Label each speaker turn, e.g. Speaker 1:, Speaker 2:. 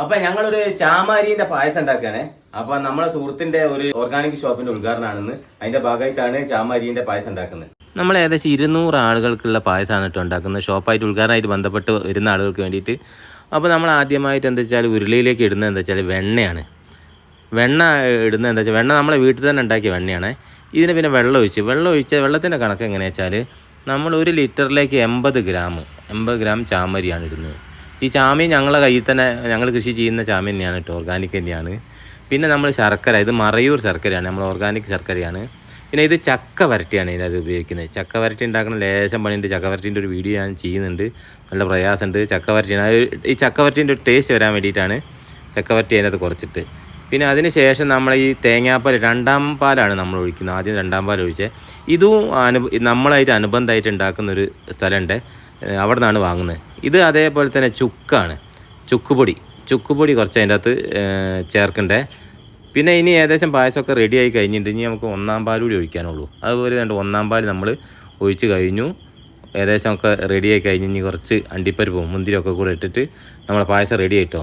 Speaker 1: അപ്പൊ ഞങ്ങളൊരു ചാമാരിന്റെ പായസം ഉണ്ടാക്കുകയാണ്. അപ്പൊ നമ്മളെ സുഹൃത്തിന്റെ ഒരു ഓർഗാനിക് ഷോപ്പിന്റെ ഉദ്ഘാടനമാണെന്ന് അതിന്റെ ഭാഗമായിട്ടാണ് ചാമാരിന്റെ പായസം ഉണ്ടാക്കുന്നത്. നമ്മൾ ഏകദേശം ഇരുന്നൂറ് ആളുകൾക്കുള്ള പായസമാണ് കേട്ടോ ഉണ്ടാക്കുന്നത്. ഷോപ്പായിട്ട് ഉദ്ഘാടനമായിട്ട് ബന്ധപ്പെട്ട് വരുന്ന ആളുകൾക്ക് വേണ്ടിയിട്ട്. അപ്പോൾ നമ്മൾ ആദ്യമായിട്ട് എന്താ വെച്ചാൽ ഉരുളിയിലേക്ക് ഇടുന്നത് എന്താ വെച്ചാൽ വെണ്ണയാണ്. വെണ്ണ ഇടുന്നത് എന്താ വെച്ചാൽ വെണ്ണ നമ്മളെ വീട്ടിൽ തന്നെ ഉണ്ടാക്കിയ വെണ്ണയാണ്. ഇതിന് പിന്നെ വെള്ളം ഒഴിച്ച് വെള്ളം ഒഴിച്ച വെള്ളത്തിന്റെ കണക്ക് എങ്ങനെയാ വെച്ചാൽ നമ്മൾ ഒരു ലിറ്ററിലേക്ക് എൺപത് ഗ്രാം എൺപത് ഗ്രാം ചാമരിയാണ് ഇടുന്നത്. ഈ ചാമി ഞങ്ങളെ കയ്യിൽ തന്നെ ഞങ്ങൾ കൃഷി ചെയ്യുന്ന ചാമി തന്നെയാണ് കേട്ടോ ഓർഗാനിക് തന്നെയാണ്. പിന്നെ നമ്മൾ ശർക്കര ഇത് മറയൂർ ശർക്കരയാണ് നമ്മൾ ഓർഗാനിക് ശർക്കരയാണ്. പിന്നെ ഇത് ചക്ക വരട്ടിയാണ് ഇതിനകത്ത് ഉപയോഗിക്കുന്നത്. ചക്ക വരട്ടി ഉണ്ടാക്കുന്ന ലേശം പണിയുണ്ട്. ചക്ക വരട്ടിന്റെ ഒരു വീഡിയോ ഞാൻ ചെയ്യുന്നുണ്ട്. നല്ല പ്രയാസമുണ്ട്. ചക്ക വരട്ടിയാണ്. ഈ ചക്ക വരട്ടിന്റെ ഒരു ടേസ്റ്റ് വരാൻ വേണ്ടിയിട്ടാണ് ചക്കവരട്ടി അതിനകത്ത് കുറച്ചിട്ട്. പിന്നെ അതിന് ശേഷം നമ്മൾ ഈ തേങ്ങാപ്പാൽ രണ്ടാം പാലാണ് നമ്മൾ ഒഴിക്കുന്നത്. ആദ്യം രണ്ടാം പാൽ ഒഴിച്ചത് ഇതും അനു നമ്മളായിട്ട് അനുബന്ധമായിട്ട് ഉണ്ടാക്കുന്നൊരു സ്ഥലമുണ്ട്. അവിടെ നിന്നാണ് വാങ്ങുന്നത്. ഇത് അതേപോലെ തന്നെ ചുക്കാണ്. ചുക്കുപൊടി. ചുക്കുപൊടി കുറച്ച് അതിന്റെ അകത്ത് ചേർക്കണ്ടേ. പിന്നെ ഇനി ഏകദേശം പായസമൊക്കെ റെഡി ആയി കഴിഞ്ഞിട്ട് ഇനി നമുക്ക് ഒന്നാം പാൽ കൂടി ഒഴിക്കാനുള്ളൂ. അതുപോലെ തന്നെ ഒന്നാം പാൽ നമ്മൾ ഒഴിച്ച് കഴിഞ്ഞു. ഏകദേശം ഒക്കെ റെഡി ആയി കഴിഞ്ഞ് ഇനി കുറച്ച് അണ്ടിപ്പരിപ്പും മുന്തിരിയൊക്കെ കൂടെ ഇട്ടിട്ട് നമ്മളെ പായസം റെഡി ആയിട്ടോ?